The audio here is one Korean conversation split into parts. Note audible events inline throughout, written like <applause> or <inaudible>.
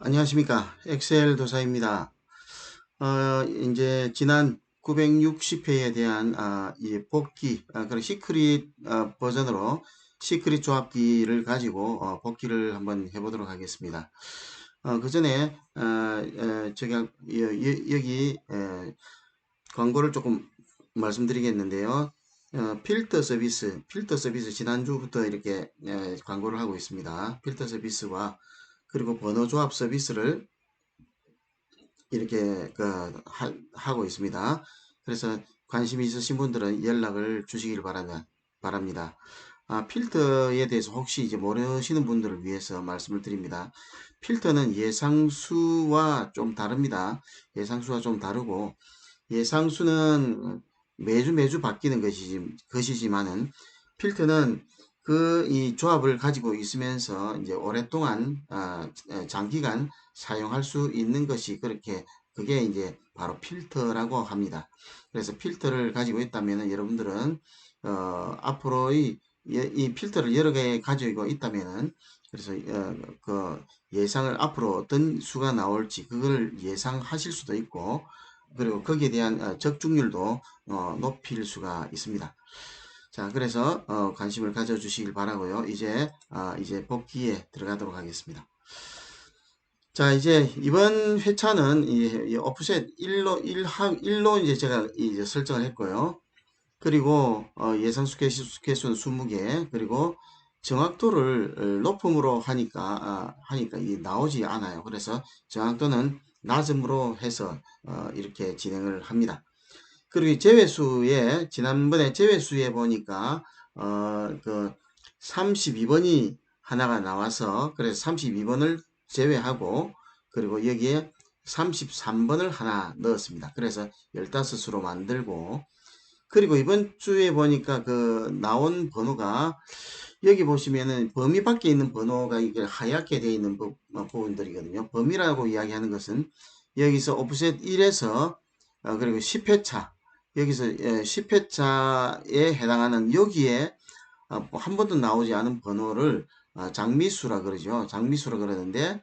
안녕하십니까. 엑셀 도사입니다. 어, 이제 지난 960회에 대한 아, 이 복귀, 아, 그런 시크릿 어, 버전으로 시크릿 조합기를 가지고 어, 복귀를 한번 해보도록 하겠습니다. 어, 그 전에 어, 에, 제가 여, 기 에, 광고를 조금 말씀드리겠는데요. 어, 필터 서비스, 필터 서비스 지난주부터 이렇게 에, 광고를 하고 있습니다. 필터 서비스와 그리고 번호 조합 서비스를 이렇게 그 하, 고 있습니다. 그래서 관심이 있으신 분들은 연락을 주시길 바라면, 바랍니다. 아, 필터에 대해서 혹시 이제 모르시는 분들을 위해서 말씀을 드립니다. 필터는 예상수와 좀 다릅니다. 예상수와 좀 다르고 예상수는 매주 매주 바뀌는 것이지, 것이지만은 필터는 그 이 조합을 가지고 있으면서 이제 오랫동안 아, 장기간 사용할 수 있는 것이 그렇게 그게 이제 바로 필터라고 합니다. 그래서 필터를 가지고 있다면 여러분들은 어, 앞으로의 이 필터를 여러 개 가지고 있다면은 그래서 어, 그 예상을 앞으로 어떤 수가 나올지 그걸 예상하실 수도 있고 그리고 거기에 대한 어, 적중률도 어, 높일 수가 있습니다. 자, 그래서 어, 관심을 가져주시길 바라고요. 이제 어, 이제 복귀에 들어가도록 하겠습니다. 자, 이제 이번 회차는 이, 이 오프셋 1로 1하 1로 이제 제가 이제 설정을 했고요. 그리고 어, 예상수 개수, 개수는 20개, 그리고 정확도를 높음으로 하니까 아, 하니까 이 나오지 않아요. 그래서 정확도는 낮음으로 해서 어, 이렇게 진행을 합니다. 그리고 제외수에 지난번에 제외수에 보니까 어 그 32번이 하나가 나와서 그래서 32번을 제외하고 그리고 여기에 33번을 하나 넣었습니다. 그래서 15수로 만들고 그리고 이번 주에 보니까 그 나온 번호가 여기 보시면은 범위 밖에 있는 번호가 이게 하얗게 되어 있는 부, 분들이거든요 범위라고 이야기하는 것은 여기서 오프셋 1에서 어, 그리고 10회차 여기서 10회차에 예, 해당하는 여기에 어, 뭐한 번도 나오지 않은 번호를 어, 장미수라 그러죠. 장미수라 그러는데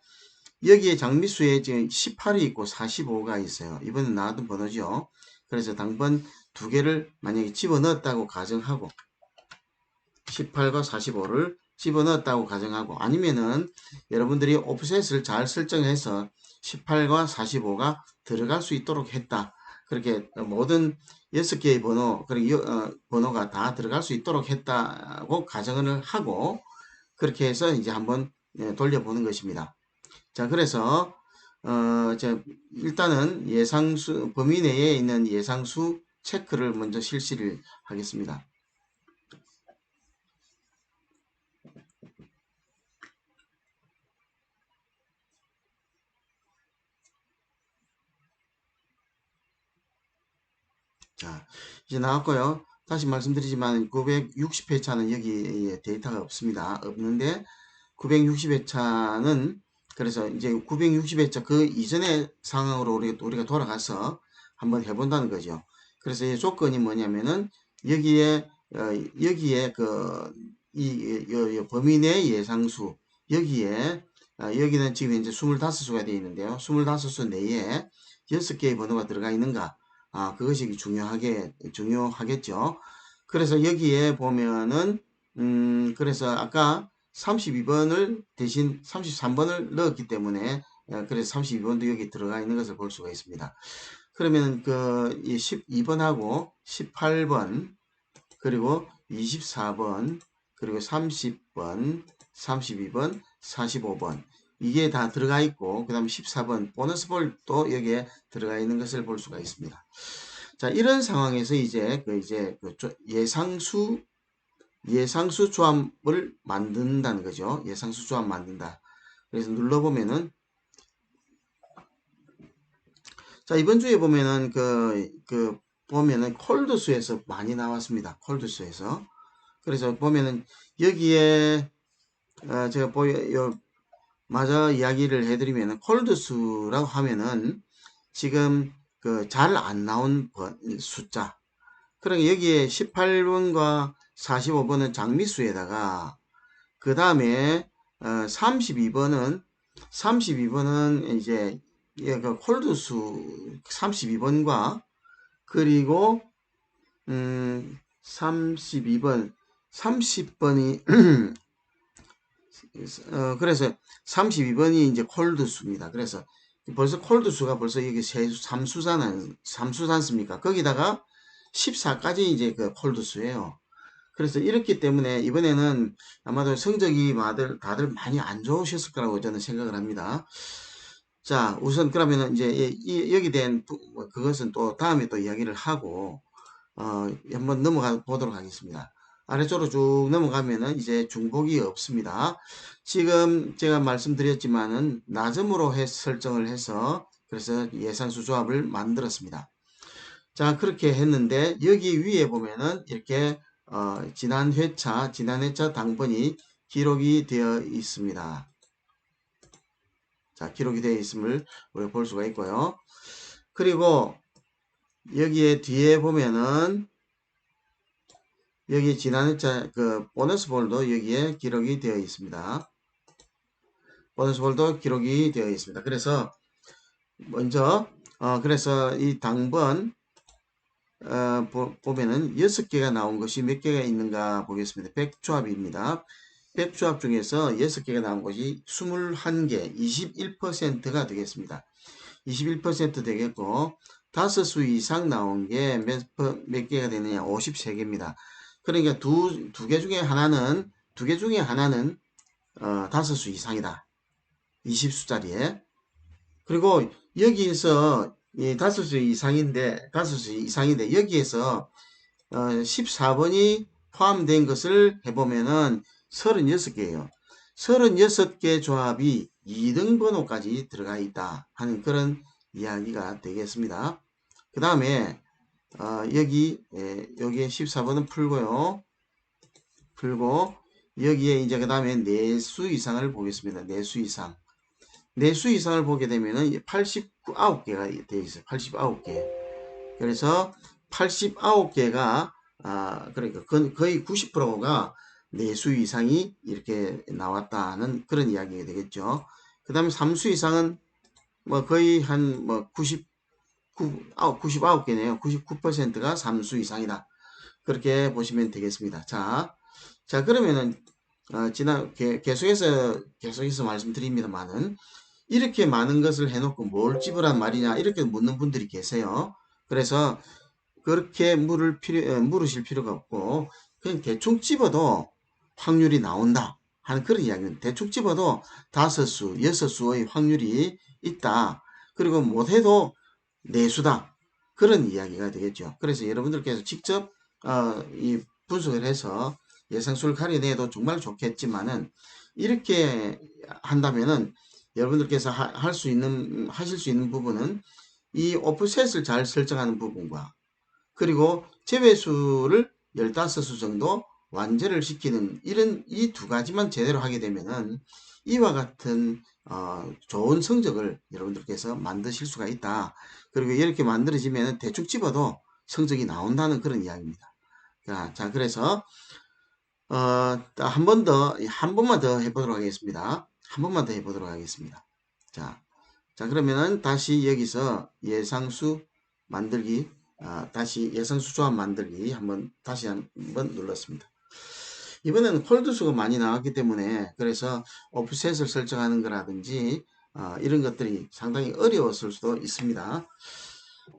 여기에 장미수에 지금 18이 있고 45가 있어요. 이번에 나왔던 번호죠. 그래서 당번 두 개를 만약에 집어넣었다고 가정하고 18과 45를 집어넣었다고 가정하고 아니면은 여러분들이 오프셋을 잘 설정해서 18과 45가 들어갈 수 있도록 했다. 그렇게 모든 6개의 번호, 그리고 어, 번호가 다 들어갈 수 있도록 했다고 가정을 하고 그렇게 해서 이제 한번 예, 돌려보는 것입니다. 자, 그래서 어, 저 일단은 예상수 범위 내에 있는 예상수 체크를 먼저 실시를 하겠습니다. 자, 이제 나왔고요. 다시 말씀드리지만 960회차는 여기 데이터가 없습니다. 없는데 960회차는 그래서 이제 960회차 그 이전의 상황으로 우리가, 돌아가서 한번 해본다는 거죠. 그래서 이 조건이 뭐냐면은 여기에 어, 여기에 그이 이, 범위 내 예상수 여기에 어, 여기는 지금 이제 25수가 되어 있는데요. 25수 내에 6개의 번호가 들어가 있는가 아, 그것이 중요하게, 중요하겠죠. 그래서 여기에 보면은, 음, 그래서 아까 32번을 대신 33번을 넣었기 때문에, 어, 그래서 32번도 여기 들어가 있는 것을 볼 수가 있습니다. 그러면 그 12번하고 18번, 그리고 24번, 그리고 30번, 32번, 45번, 이게 다 들어가 있고 그 다음 14번 보너스 볼도 여기에 들어가 있는 것을 볼 수가 있습니다. 자 이런 상황에서 이제 그 이제 그 예상수 예상수 조합을 만든다는 거죠. 예상수 조합 만든다. 그래서 눌러보면은 자 이번 주에 보면은 그, 그 보면은 콜드수에서 많이 나왔습니다. 콜드수에서 그래서 보면은 여기에 어, 제가 보여 마저 이야기를 해드리면 콜드수라고 하면은 지금 그 잘 안 나온 숫자. 그러니까 여기에 18번과 45번은 장미수에다가 그 다음에 어 32번은 32번은 이제 얘가 콜드수 32번과 그리고 음 32번 30번이 <clears throat> 어 그래서 32번이 이제 콜드수입니다. 그래서 벌써 콜드수가 벌써 여기 세수 삼수산 삼수산습니까? 거기다가 14까지 이제 그 콜드수예요. 그래서 이렇기 때문에 이번에는 아마도 성적이 다들, 다들 많이 안 좋으셨을 거라고 저는 생각을 합니다. 자, 우선 그러면은 이제 이, 여기 된 부- 그것은 또 다음에 또 이야기를 하고 어, 한번 넘어가 보도록 하겠습니다. 아래쪽으로 쭉 넘어가면은 이제 중복이 없습니다. 지금 제가 말씀드렸지만은 낮음으로 해, 설정을 해서 그래서 예산수 조합을 만들었습니다. 자, 그렇게 했는데 여기 위에 보면은 이렇게 어, 지난 회차, 지난 회차 당번이 기록이 되어 있습니다. 자, 기록이 되어 있음을 우리가 볼 수가 있고요. 그리고 여기에 뒤에 보면은 여기 지난 회차 그 보너스 볼도 여기에 기록이 되어 있습니다. 보너스 볼도 기록이 되어 있습니다. 그래서 먼저 어, 그래서 이 당번 어, 보, 면은 6개가 나온 것이 몇 개가 있는가 보겠습니다. 100조합입니다. 100조합 중에서 6개가 나온 것이 21개, 21%가 되겠습니다. 21% 되겠고, 다섯 수 이상 나온 게 몇, 몇 개가 되느냐? 53개입니다. 그러니까 두, 두 개 중에 하나는, 두 개 중에 하나는, 어, 다섯 수 이상이다. 20수짜리에. 그리고 여기에서 이 다섯 수 이상인데, 다섯 수 이상인데, 여기에서, 어, 14번이 포함된 것을 해보면은 36개예요. 36개 조합이 2등 번호까지 들어가 있다 하는 그런 이야기가 되겠습니다. 그 다음에 어, 여기 예, 여기에 14번은 풀고요. 풀고 여기에 이제 그 다음에 내수 이상을 보겠습니다. 내수 이상. 내수 이상을 보게 되면은 89개가 되어 있어요. 89개. 그래서 89개가 아 그러니까 거의 90%가 내수 이상이 이렇게 나왔다는 그런 이야기가 되겠죠. 그 다음에 3수 이상은 뭐 거의 한 뭐 99, 99개네요. 99%가 3수 이상이다. 그렇게 보시면 되겠습니다. 자, 자 그러면은 어, 지난 계, 계속해서 계속해서 말씀드립니다만은 이렇게 많은 것을 해놓고 뭘 집으란 말이냐 이렇게 묻는 분들이 계세요. 그래서 그렇게 물을 필요 물으실 필요가 없고 그냥 대충 집어도 확률이 나온다 하는 그런 이야기는 대충 집어도 다섯 수, 여섯 수의 확률이 있다. 그리고 못해도 내수다. 그런 이야기가 되겠죠. 그래서 여러분들께서 직접 어, 이 분석을 해서 예상수를 가려내도 정말 좋겠지만은 이렇게 한다면은 여러분들께서 할 수 있는 하실 수 있는 부분은 이 오프셋을 잘 설정하는 부분과 그리고 제외수를 15수 정도 완전을 시키는 이런 이 두 가지만 제대로 하게 되면은 이와 같은 어, 좋은 성적을 여러분들께서 만드실 수가 있다. 그리고 이렇게 만들어지면 대충 집어도 성적이 나온다는 그런 이야기입니다. 자, 자 그래서 어, 한 번 더, 한 번만 더 해보도록 하겠습니다. 한 번만 더 해보도록 하겠습니다. 자, 자 그러면은 다시 여기서 예상수 만들기, 아, 다시 예상수 조합 만들기 한번 다시 한번 눌렀습니다. 이번에는 폴드 수가 많이 나왔기 때문에 그래서 오프셋을 설정하는 거라든지 어, 이런 것들이 상당히 어려웠을 수도 있습니다.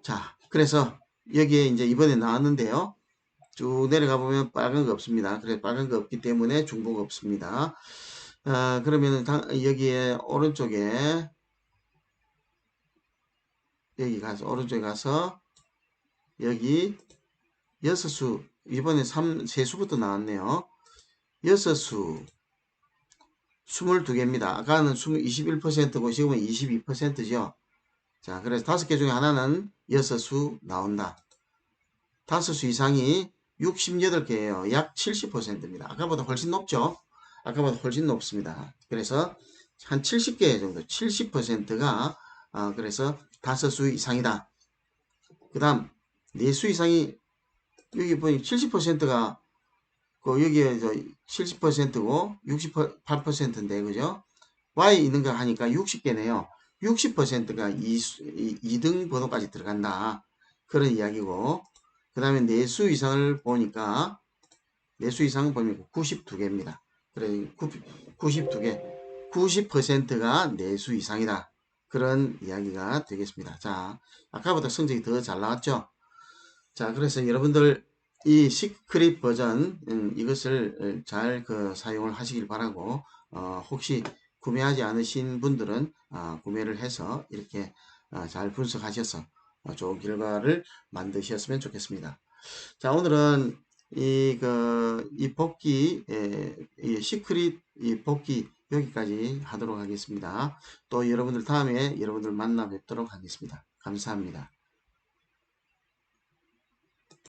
자, 그래서 여기에 이제 이번에 나왔는데요. 쭉 내려가 보면 빨간 거 없습니다. 그래 빨간 거 없기 때문에 중복 없습니다. 어, 그러면은 여기에 오른쪽에 여기 가서 오른쪽에 가서 여기 여섯 수 이번에 3, 세수부터 나왔네요. 여섯 수 22개입니다. 아까는 21%고 지금은 22%죠. 자, 그래서 다섯 개 중에 하나는 여섯 수 나온다. 다섯 수 이상이 68개예요. 약 70%입니다. 아까보다 훨씬 높죠? 아까보다 훨씬 높습니다. 그래서 한 70개 정도, 70%가 어, 그래서 다섯 수 이상이다. 그 다음 네수 이상이 여기 보니 70%가 그 여기에 70%고 68%인데 그죠? Y 있는 거 하니까 60개네요. 60%가 2, 등 번호까지 들어간다. 그런 이야기고 그 다음에 내수 이상을 보니까 내수 이상을 보면 92개입니다. 그래 92개 90%가 내수 이상이다. 그런 이야기가 되겠습니다. 자 아까보다 성적이 더 잘 나왔죠. 자 그래서 여러분들 이 시크릿 버전 음, 이것을 잘 그 사용을 하시길 바라고 어, 혹시 구매하지 않으신 분들은 어, 구매를 해서 이렇게 어, 잘 분석하셔서 어, 좋은 결과를 만드셨으면 좋겠습니다. 자 오늘은 이, 그, 이 복귀, 에, 이 시크릿 이 복귀 여기까지 하도록 하겠습니다. 또 여러분들 다음에 여러분들 만나 뵙도록 하겠습니다. 감사합니다.